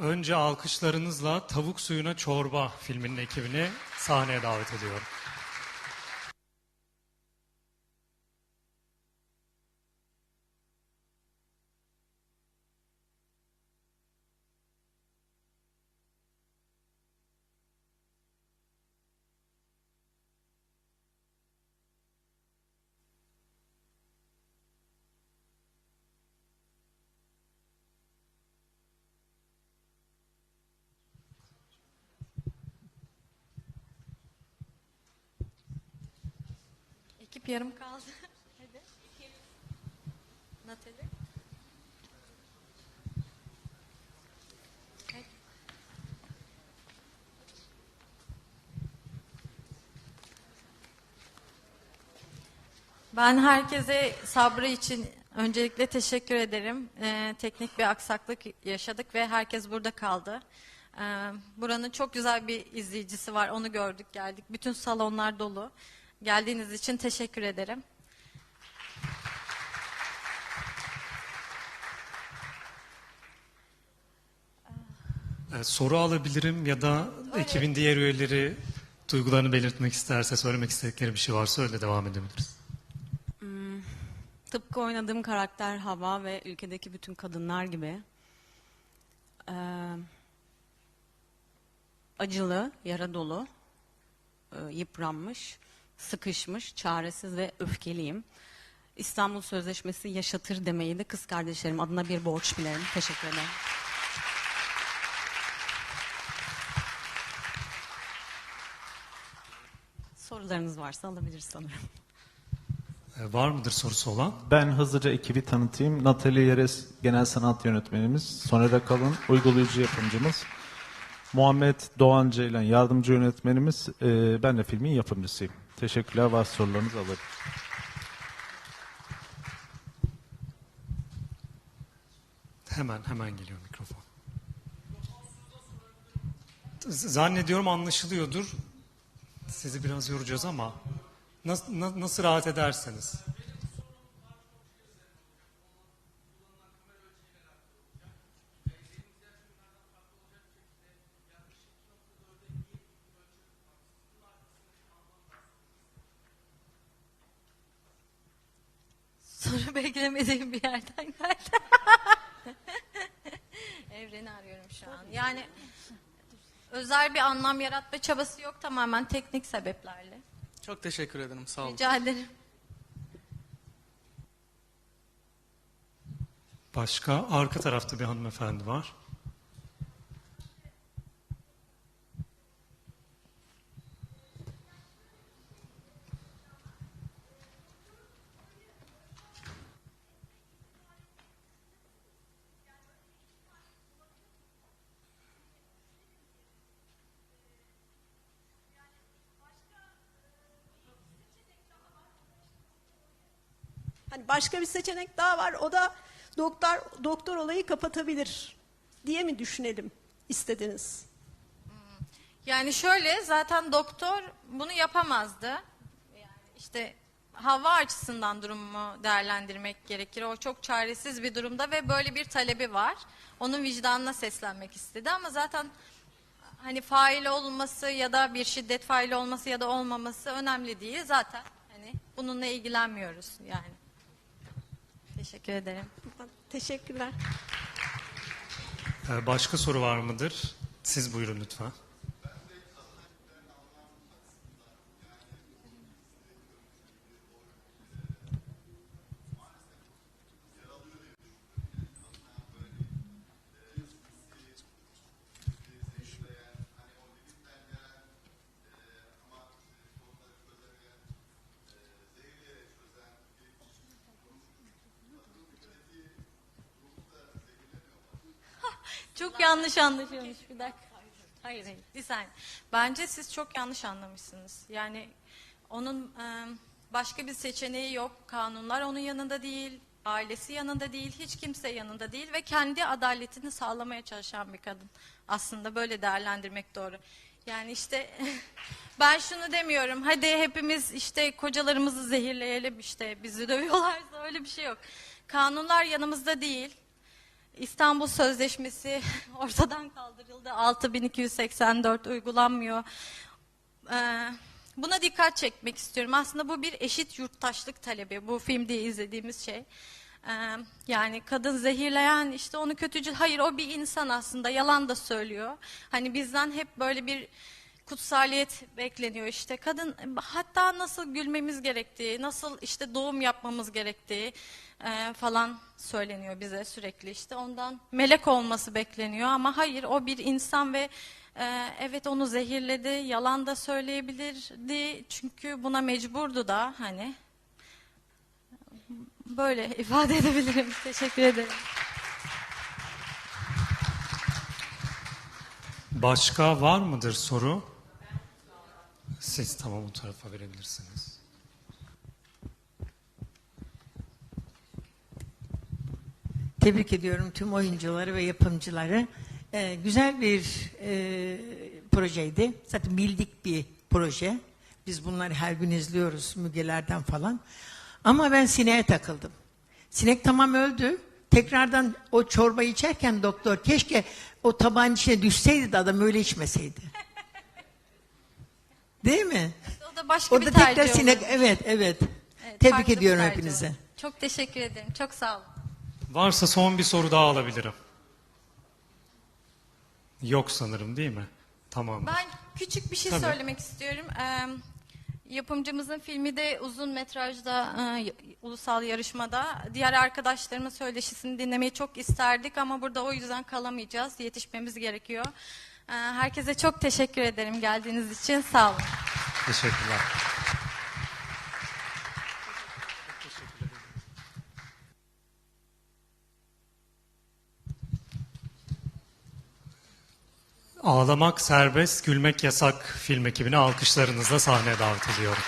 Önce alkışlarınızla Tavuk Suyuna Çorba filminin ekibini sahneye davet ediyorum. Ekip yarım kaldı. Hadi. Hadi. Ben herkese sabrı için öncelikle teşekkür ederim. Ee, teknik bir aksaklık yaşadık ve herkes burada kaldı. Ee, buranın çok güzel bir izleyicisi var. Onu gördük, geldik. Bütün salonlar dolu. Geldiğiniz için teşekkür ederim. Ee, soru alabilirim ya da ekibin diğer üyeleri duygularını belirtmek isterse, söylemek istedikleri bir şey varsa öyle devam edebiliriz. Tıpkı oynadığım karakter Hava ve ülkedeki bütün kadınlar gibi eee, acılı, yara dolu, eee, yıpranmış, sıkışmış, çaresiz ve öfkeliyim. İstanbul Sözleşmesi yaşatır demeyi de kız kardeşlerim adına bir borç bilerim. Teşekkür ederim. Sorularınız varsa alabiliriz sanırım. Ee, var mıdır sorusu olan? Ben hızlıca ekibi tanıtayım. Natalie Yeres genel sanat yönetmenimiz. Soner Akalın uygulayıcı yapımcımız. Muhammed Doğan Ceylan yardımcı yönetmenimiz. Ee, ben de filmin yapımcısıyım. Teşekkürler. Varsa sorularınızı alırım. Hemen hemen geliyor mikrofon. Zannediyorum anlaşılıyordur. Sizi biraz yoracağız ama nasıl, nasıl rahat ederseniz. Soru beklemediğim bir yerden geldi. Evreni arıyorum şu an. Yani özel bir anlam yaratma çabası yok tamamen teknik sebeplerle. Çok teşekkür ederim. Sağ olun. Rica ederim. Başka arka tarafta bir hanımefendi var. Başka bir seçenek daha var. O da doktor doktor olayı kapatabilir diye mi düşünelim istediniz? Yani şöyle zaten doktor bunu yapamazdı. Yani işte hava açısından durumu değerlendirmek gerekir. O çok çaresiz bir durumda ve böyle bir talebi var. Onun vicdanına seslenmek istedi ama zaten hani fail olması ya da bir şiddet faili olması ya da olmaması önemli değil. Zaten hani bununla ilgilenmiyoruz yani. Teşekkür ederim. Teşekkürler. Ee, Başka soru var mıdır? Siz buyurun lütfen. Çok yanlış anlaşılmış bir dakika. Hayır hayır bir saniye. Bence siz çok yanlış anlamışsınız. Yani onun başka bir seçeneği yok. Kanunlar onun yanında değil. Ailesi yanında değil. Hiç kimse yanında değil. Ve kendi adaletini sağlamaya çalışan bir kadın. Aslında böyle değerlendirmek doğru. Yani işte ben şunu demiyorum. Hadi hepimiz işte kocalarımızı zehirleyelim işte bizi dövüyorlarsa öyle bir şey yok. Kanunlar yanımızda değil. İstanbul Sözleşmesi ortadan kaldırıldı. 6284 uygulanmıyor. Ee, buna dikkat çekmek istiyorum. Aslında bu bir eşit yurttaşlık talebi. Bu filmde izlediğimiz şey. Ee, yani kadın zehirleyen işte onu kötücül hayır o bir insan aslında yalan da söylüyor. Hani bizden hep böyle bir kutsaliyet bekleniyor işte kadın hatta nasıl gülmemiz gerektiği nasıl işte doğum yapmamız gerektiği e, falan söyleniyor bize sürekli işte ondan melek olması bekleniyor ama hayır o bir insan ve e, evet onu zehirledi yalan da söyleyebilirdi çünkü buna mecburdu da hani böyle ifade edebilirim teşekkür ederim. Başka var mıdır soru? Siz tamam o tarafa verebilirsiniz. Tebrik ediyorum tüm oyuncuları ve yapımcıları. Ee, güzel bir e, projeydi. Zaten bildik bir proje. Biz bunları her gün izliyoruz mügelerden falan. Ama ben sineğe takıldım. Sinek tamam öldü. Tekrardan o çorba içerken doktor keşke o tabağın içine düşseydi de adam öyle içmeseydi. Değil mi? O da başka Orada bir tercih tekrar sinek olurdu. evet evet. Evet, Tebrik farklı bir ediyorum tercih hepinize. oldu. Çok teşekkür ederim. Çok sağ olun. Varsa son bir soru daha alabilirim. Yok sanırım değil mi? Tamam. Ben küçük bir şey Tabii. söylemek istiyorum. Ee, yapımcımızın filmi de uzun metrajda e, ulusal yarışmada. Diğer arkadaşlarımın söyleşisini dinlemeyi çok isterdik ama burada o yüzden kalamayacağız. Yetişmemiz gerekiyor. Ee, herkese çok teşekkür ederim geldiğiniz için. Sağ olun. Teşekkürler. Ağlamak serbest, gülmek yasak film ekibini alkışlarınızla sahneye davet ediyorum.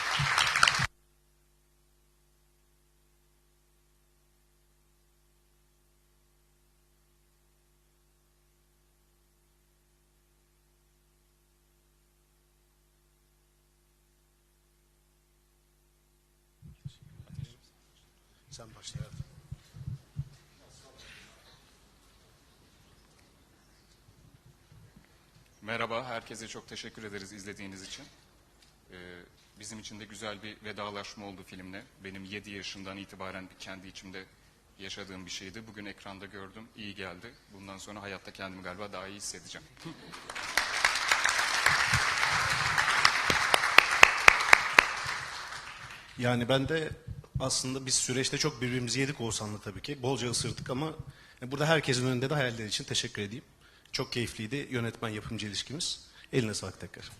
Sen başla. Merhaba, herkese çok teşekkür ederiz izlediğiniz için. Ee, bizim için de güzel bir vedalaşma oldu filmle. Benim 7 yaşından itibaren kendi içimde yaşadığım bir şeydi. Bugün ekranda gördüm, iyi geldi. Bundan sonra hayatta kendimi galiba daha iyi hissedeceğim. Yani ben de aslında biz süreçte çok birbirimizi yedik Oğuzhan'la tabii ki. Bolca ısırdık ama burada herkesin önünde de hayaller için teşekkür edeyim. Çok keyifliydi yönetmen yapımcı ilişkimiz. Eline sağlık tekrar.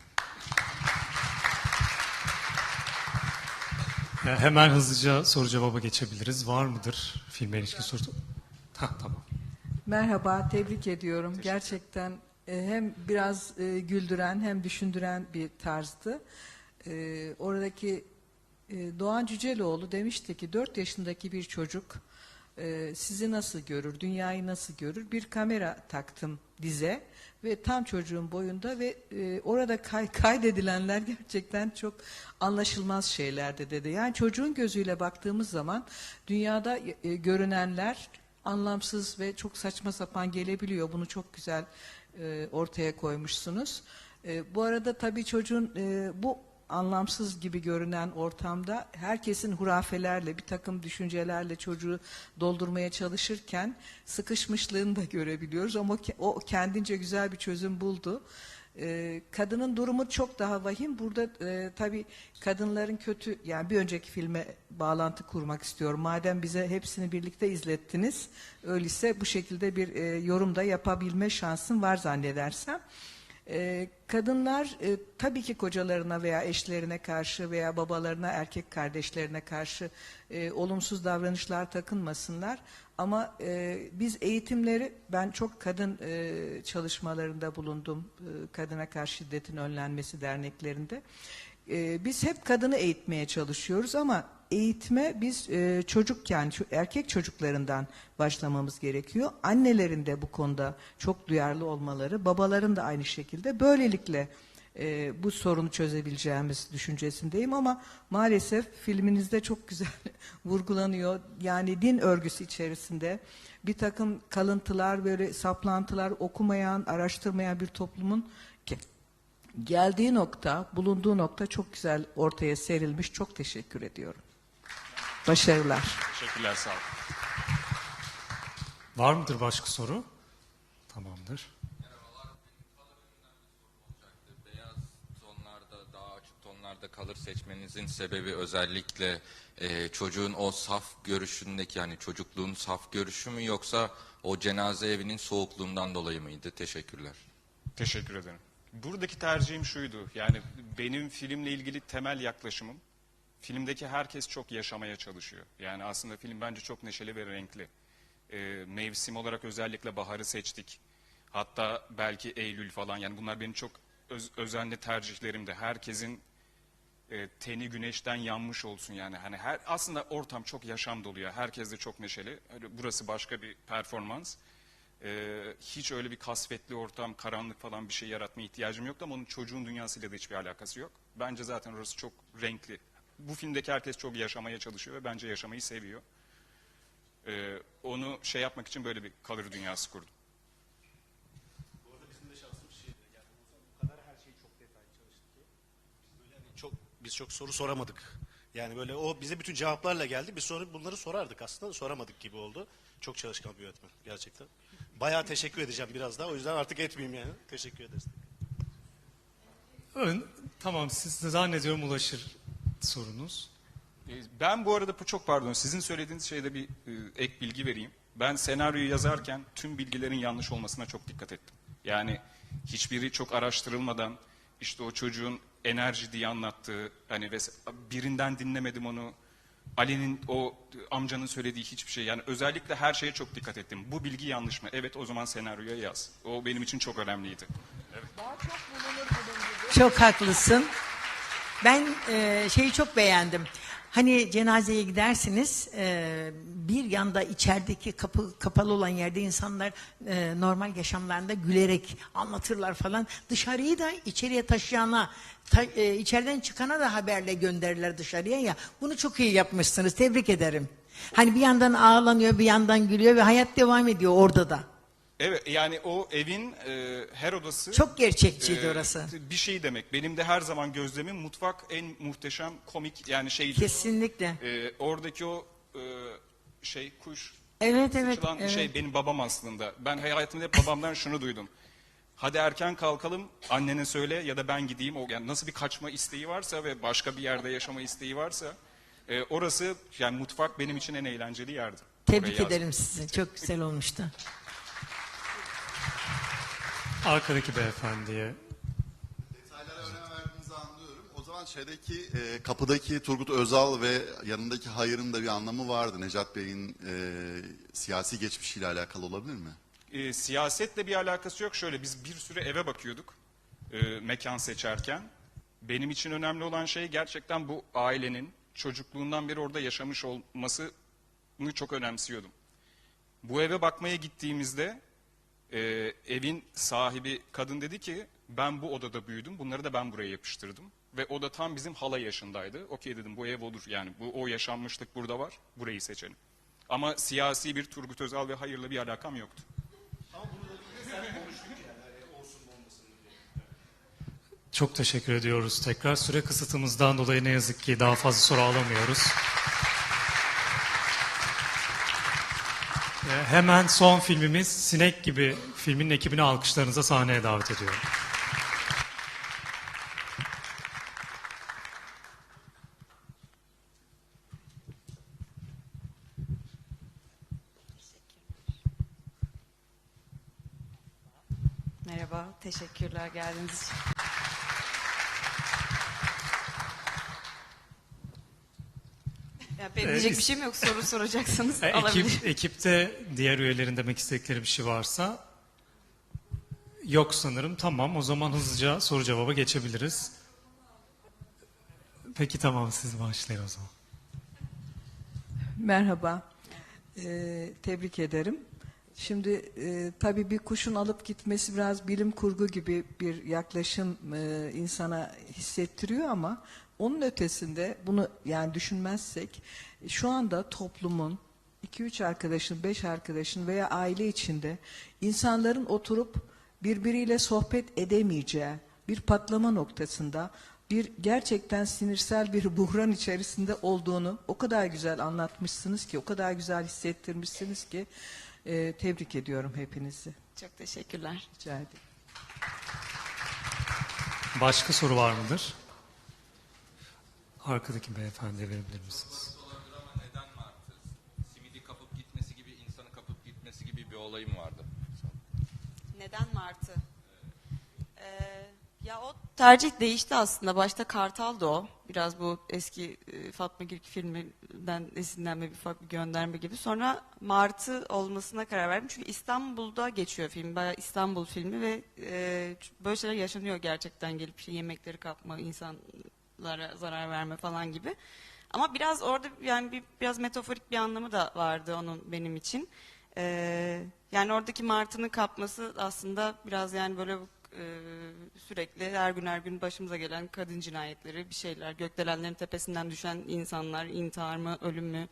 Ya hemen hızlıca soru cevaba geçebiliriz. Var mıdır filme ilişkin soru? Ha, tamam. Merhaba, tebrik ediyorum. Gerçekten e, hem biraz e, güldüren hem düşündüren bir tarzdı. E, oradaki e, Doğan Cüceloğlu demişti ki 4 yaşındaki bir çocuk e, sizi nasıl görür, dünyayı nasıl görür? Bir kamera taktım dize ve tam çocuğun boyunda ve e, orada kay, kaydedilenler gerçekten çok anlaşılmaz şeylerdi dedi. Yani çocuğun gözüyle baktığımız zaman dünyada e, görünenler anlamsız ve çok saçma sapan gelebiliyor. Bunu çok güzel e, ortaya koymuşsunuz. E, bu arada tabii çocuğun e, bu anlamsız gibi görünen ortamda herkesin hurafelerle, bir takım düşüncelerle çocuğu doldurmaya çalışırken sıkışmışlığını da görebiliyoruz. Ama o kendince güzel bir çözüm buldu. Ee, kadının durumu çok daha vahim. Burada e, tabii kadınların kötü, yani bir önceki filme bağlantı kurmak istiyorum. Madem bize hepsini birlikte izlettiniz, öyleyse bu şekilde bir e, yorum da yapabilme şansım var zannedersem. Ee, kadınlar e, tabii ki kocalarına veya eşlerine karşı veya babalarına, erkek kardeşlerine karşı e, olumsuz davranışlar takınmasınlar. Ama e, biz eğitimleri, ben çok kadın e, çalışmalarında bulundum, kadına karşı şiddetin önlenmesi derneklerinde. Biz hep kadını eğitmeye çalışıyoruz ama eğitime biz e, çocukken, ço- erkek çocuklarından başlamamız gerekiyor. Annelerin de bu konuda çok duyarlı olmaları, babaların da aynı şekilde. Böylelikle e, bu sorunu çözebileceğimiz düşüncesindeyim ama maalesef filminizde çok güzel vurgulanıyor. Yani din örgüsü içerisinde bir takım kalıntılar, böyle saplantılar okumayan, araştırmayan bir toplumun ge- geldiği nokta, bulunduğu nokta çok güzel ortaya serilmiş. Çok teşekkür ediyorum. Başarılar. Teşekkürler sağ olun. Var mıdır başka soru? Tamamdır. Beyaz tonlarda, daha açık tonlarda kalır seçmenizin sebebi özellikle e, çocuğun o saf görüşündeki yani çocukluğun saf görüşü mü yoksa o cenaze evinin soğukluğundan dolayı mıydı? Teşekkürler. Teşekkür ederim. Buradaki tercihim şuydu. Yani benim filmle ilgili temel yaklaşımım filmdeki herkes çok yaşamaya çalışıyor. Yani aslında film bence çok neşeli ve renkli. Ee, mevsim olarak özellikle baharı seçtik. Hatta belki Eylül falan yani bunlar benim çok öz, özenli tercihlerimdi. Herkesin e, teni güneşten yanmış olsun yani. Hani her aslında ortam çok yaşam dolu ya. Herkes de çok neşeli. Öyle, burası başka bir performans. Ee, hiç öyle bir kasvetli ortam, karanlık falan bir şey yaratmaya ihtiyacım yoktu ama onun çocuğun dünyasıyla da hiçbir alakası yok. Bence zaten orası çok renkli. Bu filmdeki herkes çok yaşamaya çalışıyor ve bence yaşamayı seviyor. Ee, onu şey yapmak için böyle bir kalır dünyası kurdum. Bu arada bizim de şansımız şeydi. Yani bu kadar her şeyi çok detaylı çalıştık ki. Biz böyle hani çok, biz çok soru soramadık. Yani böyle o bize bütün cevaplarla geldi. Biz sonra bunları sorardık aslında soramadık gibi oldu. Çok çalışkan bir yönetmen gerçekten. Bayağı teşekkür edeceğim biraz daha. O yüzden artık etmeyeyim yani. Teşekkür ederiz. Ön- tamam siz zannediyorum ulaşır sorunuz. Ee, Ben bu arada bu çok pardon sizin söylediğiniz şeyde bir e, ek bilgi vereyim. Ben senaryoyu yazarken tüm bilgilerin yanlış olmasına çok dikkat ettim. Yani hiçbiri çok araştırılmadan işte o çocuğun enerji diye anlattığı hani ve birinden dinlemedim onu. Ali'nin o amcanın söylediği hiçbir şey yani özellikle her şeye çok dikkat ettim. Bu bilgi yanlış mı? Evet o zaman senaryoya yaz. O benim için çok önemliydi. Çok haklısın. Ben e, şeyi çok beğendim. Hani cenazeye gidersiniz, e, bir yanda içerideki kapı kapalı olan yerde insanlar e, normal yaşamlarında gülerek anlatırlar falan. Dışarıyı da içeriye taşıyana, ta, e, içeriden çıkana da haberle gönderirler dışarıya ya. Bunu çok iyi yapmışsınız. Tebrik ederim. Hani bir yandan ağlanıyor, bir yandan gülüyor ve hayat devam ediyor orada da. Evet yani o evin e, her odası Çok gerçekçiydi e, orası. bir şey demek. Benim de her zaman gözlemim mutfak en muhteşem komik yani şeydi. Kesinlikle. E, oradaki o e, şey kuş Evet evet. sıçılan evet. şey benim babam aslında. Ben hayatımda hep babamdan şunu duydum. Hadi erken kalkalım annene söyle ya da ben gideyim. O yani nasıl bir kaçma isteği varsa ve başka bir yerde yaşama isteği varsa e, orası yani mutfak benim için en eğlenceli yerdi. Tebrik yazdım. ederim sizi. Çok güzel olmuştu. Arkadaki beyefendiye Detaylara önem verdiğinizi anlıyorum. O zaman şeydeki e, kapıdaki Turgut Özal ve yanındaki hayırın da bir anlamı vardı. Necat Bey'in e, siyasi geçmişiyle alakalı olabilir mi? E, siyasetle bir alakası yok. Şöyle biz bir süre eve bakıyorduk e, mekan seçerken. Benim için önemli olan şey gerçekten bu ailenin çocukluğundan beri orada yaşamış olmasını çok önemsiyordum. Bu eve bakmaya gittiğimizde e, evin sahibi kadın dedi ki ben bu odada büyüdüm bunları da ben buraya yapıştırdım. Ve o da tam bizim hala yaşındaydı. Okey dedim bu ev olur yani bu o yaşanmışlık burada var burayı seçelim. Ama siyasi bir Turgut Özal ve hayırla bir alakam yoktu. çok teşekkür ediyoruz tekrar. Süre kısıtımızdan dolayı ne yazık ki daha fazla soru alamıyoruz. Hemen son filmimiz Sinek gibi filmin ekibini alkışlarınıza sahneye davet ediyorum. Merhaba, teşekkürler geldiğiniz için. Ya benim Ee, diyecek bir şeyim yok. Soru soracaksınız. E, alabilir. Ekip, ekipte diğer üyelerin demek istedikleri bir şey varsa yok sanırım. Tamam o zaman hızlıca soru cevaba geçebiliriz. Peki tamam siz başlayın o zaman. Merhaba. Ee, tebrik ederim. Şimdi e, tabii bir kuşun alıp gitmesi biraz bilim kurgu gibi bir yaklaşım e, insana hissettiriyor ama onun ötesinde bunu yani düşünmezsek şu anda toplumun 2-3 arkadaşın, 5 arkadaşın veya aile içinde insanların oturup birbiriyle sohbet edemeyeceği bir patlama noktasında bir gerçekten sinirsel bir buhran içerisinde olduğunu o kadar güzel anlatmışsınız ki, o kadar güzel hissettirmişsiniz ki e, tebrik ediyorum hepinizi. Çok teşekkürler. Rica ederim. Başka soru var mıdır? Arkadaki beyefendiye verebilir misiniz? Olabilir ama neden Martı? Simidi kapıp gitmesi gibi, insanı kapıp gitmesi gibi bir olayım vardı. Neden Martı? Ee, ya o tercih değişti aslında. Başta Kartal'dı o. Biraz bu eski e, Fatma Girik filminden esinlenme bir ufak bir gönderme gibi. Sonra Martı olmasına karar verdim. Çünkü İstanbul'da geçiyor film. Bayağı İstanbul filmi ve e, böyle şeyler yaşanıyor gerçekten. Gelip işte yemekleri kapma, insanlara zarar verme falan gibi. Ama biraz orada yani bir, biraz metaforik bir anlamı da vardı onun benim için. Ee, yani oradaki martının kapması aslında biraz yani böyle e, sürekli her gün her gün başımıza gelen kadın cinayetleri bir şeyler gökdelenlerin tepesinden düşen insanlar intihar mı ölüm mü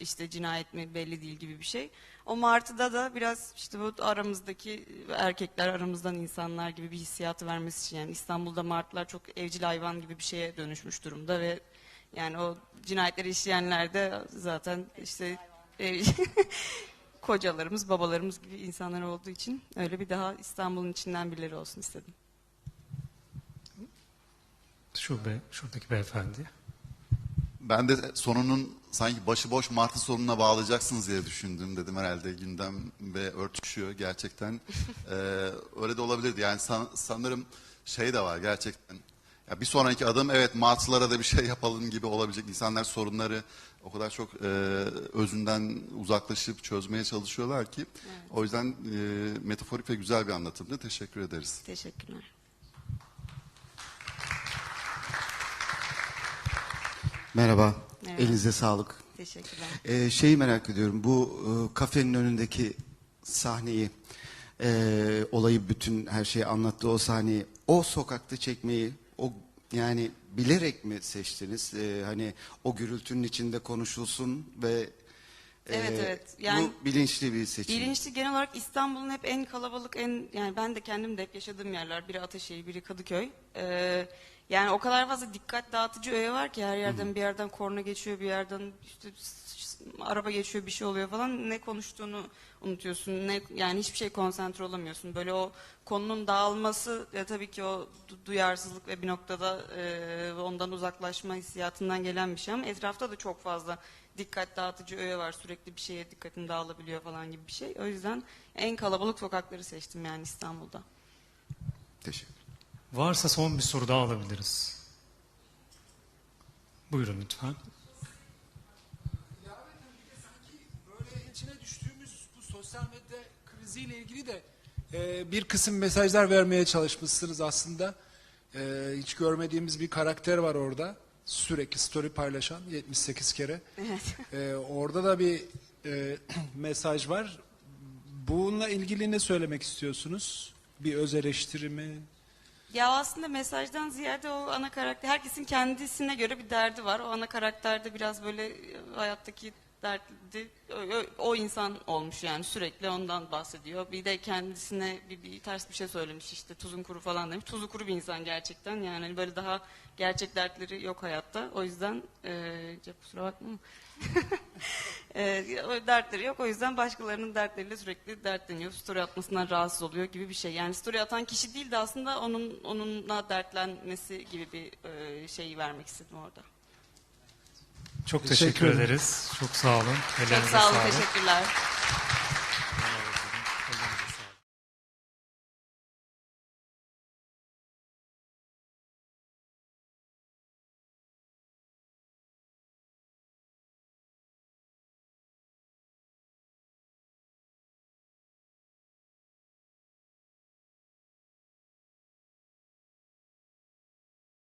işte cinayet mi belli değil gibi bir şey. O martıda da biraz işte bu aramızdaki erkekler aramızdan insanlar gibi bir hissiyatı vermesi için yani İstanbul'da martılar çok evcil hayvan gibi bir şeye dönüşmüş durumda ve yani o cinayetleri işleyenler de zaten işte ev- kocalarımız, babalarımız gibi insanlar olduğu için öyle bir daha İstanbul'un içinden birileri olsun istedim. Şu be, şuradaki beyefendi. Ben de sonunun sanki başıboş martı sonuna bağlayacaksınız diye düşündüm dedim herhalde gündem ve örtüşüyor gerçekten. Ee, öyle de olabilirdi yani san- sanırım şey de var gerçekten. Ya bir sonraki adım evet martılara da bir şey yapalım gibi olabilecek insanlar sorunları o kadar çok e, özünden uzaklaşıp çözmeye çalışıyorlar ki. O yüzden e, metaforik ve güzel bir anlatımdı. Teşekkür ederiz. Teşekkürler. Merhaba. Merhaba. Elinize sağlık. Teşekkürler. Ee, şeyi merak ediyorum. Bu e, kafenin önündeki sahneyi, e, olayı bütün her şeyi anlattığı o sahneyi, o sokakta çekmeyi, o yani bilerek mi seçtiniz? E, hani o gürültünün içinde konuşulsun ve Evet, evet. Yani- bu bilinçli bir seçim. Bilinçli genel olarak İstanbul'un hep en kalabalık, en yani ben de kendim de hep yaşadığım yerler. Biri Ataşehir, biri Kadıköy. Ee, yani o kadar fazla dikkat dağıtıcı öğe var ki her yerden bir yerden korna geçiyor, bir yerden işte araba geçiyor, bir şey oluyor falan. Ne konuştuğunu unutuyorsun. Ne yani hiçbir şey konsantre olamıyorsun. Böyle o konunun dağılması ya tabii ki o du- duyarsızlık ve bir noktada e, ondan uzaklaşma hissiyatından gelen bir şey ama etrafta da çok fazla dikkat dağıtıcı öğe var. Sürekli bir şeye dikkatin dağılabiliyor falan gibi bir şey. O yüzden en kalabalık sokakları seçtim yani İstanbul'da. Teşekkür. Varsa son bir soru daha alabiliriz. Buyurun lütfen. Böyle içine düştüğümüz bu sosyal medya kriziyle ilgili de e, bir kısım mesajlar vermeye çalışmışsınız aslında. E, hiç görmediğimiz bir karakter var orada. Sürekli story paylaşan 78 kere. Evet. E, orada da bir e, mesaj var. Bununla ilgili ne söylemek istiyorsunuz? Bir öz eleştiri mi? Ya aslında mesajdan ziyade o ana karakter, herkesin kendisine göre bir derdi var. O ana karakterde biraz böyle e, hayattaki derdi, o, insan olmuş yani sürekli ondan bahsediyor. Bir de kendisine bir, bir ters bir şey söylemiş işte tuzun kuru falan demiş. Tuzu kuru bir insan gerçekten yani hani böyle daha gerçek dertleri yok hayatta. O yüzden e, kusura bakma. E, dertleri yok. O yüzden başkalarının dertleriyle sürekli dertleniyor. Story atmasından rahatsız oluyor gibi bir şey. Yani story atan kişi değil de aslında onun onunla dertlenmesi gibi bir e, şeyi vermek istedim orada. Çok Teşekkür teşekkür, ederiz. Çok sağ olun. Çok Ellerinize sağ olun. sağlık. Teşekkürler.